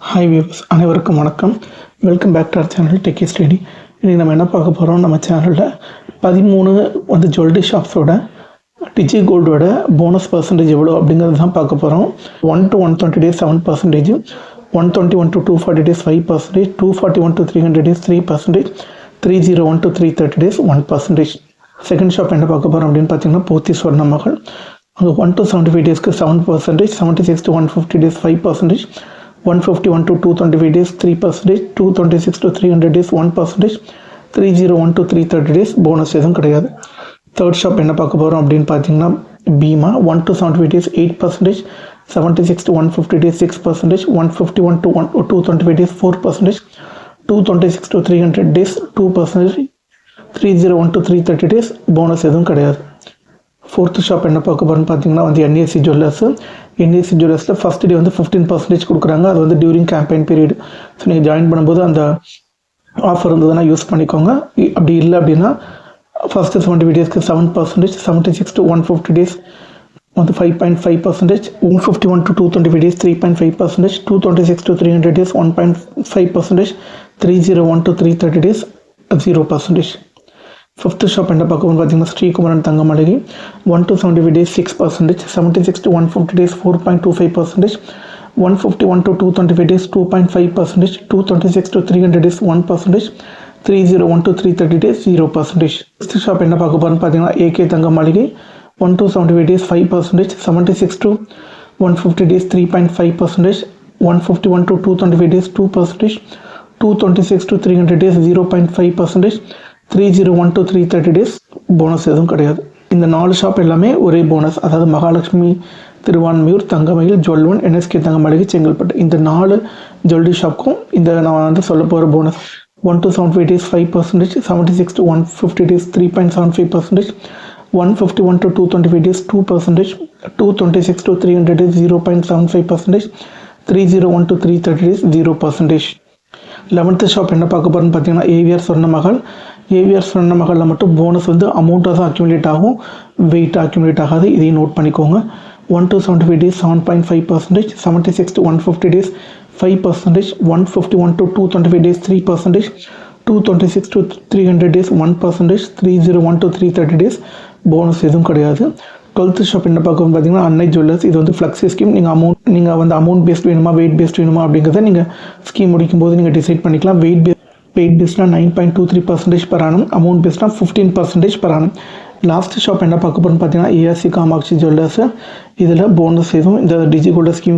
Hi viewers அனைவருக்கும் வணக்கம். Welcome back to our channel techie study இன்றைக்கி நம்ம என்ன பார்க்க போகிறோம் நம்ம சேனலில் பதிமூணு வந்து ஜுவல்லரி ஷாப்ஸோட டிஜி கோல்டோட போனஸ் பர்சன்டேஜ் எவ்வளோ அப்படிங்கிறது தான் பார்க்க போகிறோம் one to one twenty days seven percentage one twenty one to two forty days five percentage two forty one to three hundred days three percentage three zero one to three thirty days one percentage second shop என்ன பார்க்க போகிறோம் அப்படின்னு பார்த்தீங்கன்னா போத்தி சொர்ண மகள். அங்கே one to seventy five டேஸ்க்கு seven percentage seventy six to one fifty days five percentage one fifty one to two twenty five days three percentage two twenty six to three hundred days one percentage three zero one to three thirty days bonus எதுவும் கிடையாது. Third shop என்ன பார்க்க போகிறோம் அப்படின்னு பார்த்தீங்கன்னா Bhima one to seventy five days eight percentage seventy six to one fifty days six percentage one fifty one to one two twenty five days four percentage two twenty six to three hundred days two percentage three zero one to three thirty days bonus எதுவும் கிடையாது. Fourth shop என்ன பார்க்க போகிறோன்னு பார்த்தீங்கன்னா வந்து NAC jewellers NAC ஜுவல்லர்ஸில் first day வந்து fifteen percentage கொடுக்குறாங்க. அது வந்து டியூரிங் கேம்பெயின் பீரியட் ஸோ நீங்கள் ஜாயின் பண்ணும்போது அந்த ஆஃபர் இருந்ததுன்னா யூஸ் பண்ணிக்கோங்க. இ- அப்படி இல்லை அப்படின்னா ஃபஸ்ட்டு செவன்ட்டி ஃபைவ் டேஸ்க்கு seven percentage seventy six to one fifty days வந்து five point five percentage one fifty one to two twenty five days three point five percentage two twenty six to three hundred days one point five percentage three zero one to three thirty days zero percentage fifth shop என்ன பார்க்கணும் பார்த்தீங்கன்னா Srikumaran Thanga Maligai one to seventy five days six percentage seventy six to one fifty days four point two five percentage one fifty one to two twenty five days two point five percentage two twenty six to three hundred days one percentage three zero one to three thirty days zero percentage sixth shop என்ன பார்க்க போகிறோன்னு பார்த்தீங்கன்னா AK Thanga Maaligai one to seventy five days five percentage seventy six to one fifty days three point five percentage one fifty one to two twenty five days two percentage two twenty six to three hundred days zero point five percentage three zero one to three thirty days bonus எதுவும் கிடையாது. இந்த நாலு shop எல்லாமே ஒரே bonus அதாவது Mahalakshmi Thiruvanmiyur Thangamayil jewel one NSK Thangamaligai Chengalpattu. இந்த நாலு jewellery ஷாப்க்கும் இந்த நான் வந்து சொல்ல போகிற bonus one to seven five days five percentage seventy six to one fifty days three point seven five percentage one fifty one to two twenty five days two percentage two twenty six to three hundred days zero point seven five percentage three zero one to three thirty days zero percentage eleventh shop என்ன பார்க்க போகிறோன்னு பார்த்தீங்கன்னா AVR சொன்ன மகள் AVR சொன்ன மகளில் மட்டும் bonus வந்து அமௌண்ட்டாக தான் அக்யூமுலேட் ஆகும். வெயிட் அக்யூமுலேட் ஆகாது. இதையும் நோட் பண்ணிக்கோங்க. One to seventy five days seven point five percentage seventy six to one fifty days five percentage one fifty one to two twenty five days three percentage two twenty six to three hundred days one percentage three zero one to three thirty days bonus எதுவும் கிடையாது. Twelfth shop என்ன பார்க்கணும் பார்த்தீங்கன்னா அன்னை jewellers இது வந்து flexi scheme நீங்கள் amount நீங்கள் வந்து அமௌண்ட் பேஸ்ட் வேணுமா வெயிட் பேஸ்ட் வேணுமா அப்படிங்கிறத நீங்கள் ஸ்கீம் முடிக்கும் போது நீங்கள் டிசைட் பண்ணிக்கலாம். Weight based paid பேஸ்னால் nine point two three percentage per amount பேஸ்ட்னா fifteen percentage per last shop என்ன பார்க்க போகிறோம்னு பார்த்தீங்கன்னா ஏஆர்சி காமாட்சி ஜுவல்லர்ஸ் இதில் போனஸ் எதுவும் இந்த டிஜி கோல்டர் ஸ்கீம்